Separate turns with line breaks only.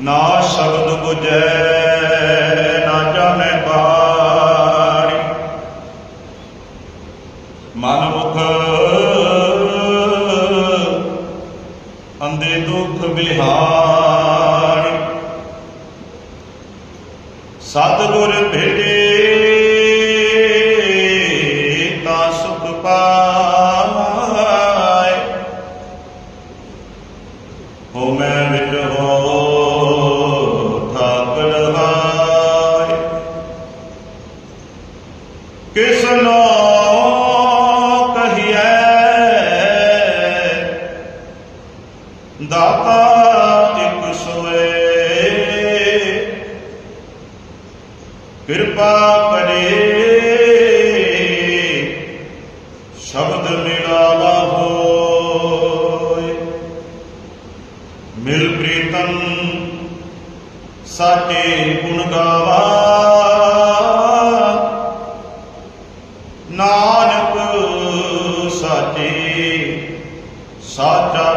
ਨਾ ਸ਼ਬਦ 부ਜੈ ਨਾ ਜਾਣੈ ਬਾਣੀ। ਮਨ ਮੁਖ, ਅੰਦੇ ਦੁਖ ਬਿਹਾਰੀ। ਸਤਿਗੁਰ ਭੇਟੇ ਤਾਂ ਸੁਖ ਪਾਏ ਹੋ ਮੈਂ ਵਿੱਚ ਕਿਸਨੋ ਕਹੀਐ? ਦਾਤਾ ਇਕ ਸੋਏ। ਕਿਰਪਾ ਕਰੇ। ਸ਼ਬਦ ਮਿਲਾਵਾ ਹੋਏ। ਮਿਲ ਪ੍ਰੀਤਮ, ਸਾਚੇ ਗੁਣ ਗਾਵਾ। ਨਾਨਕ ਸਾਚੇ ਸਾਚਾ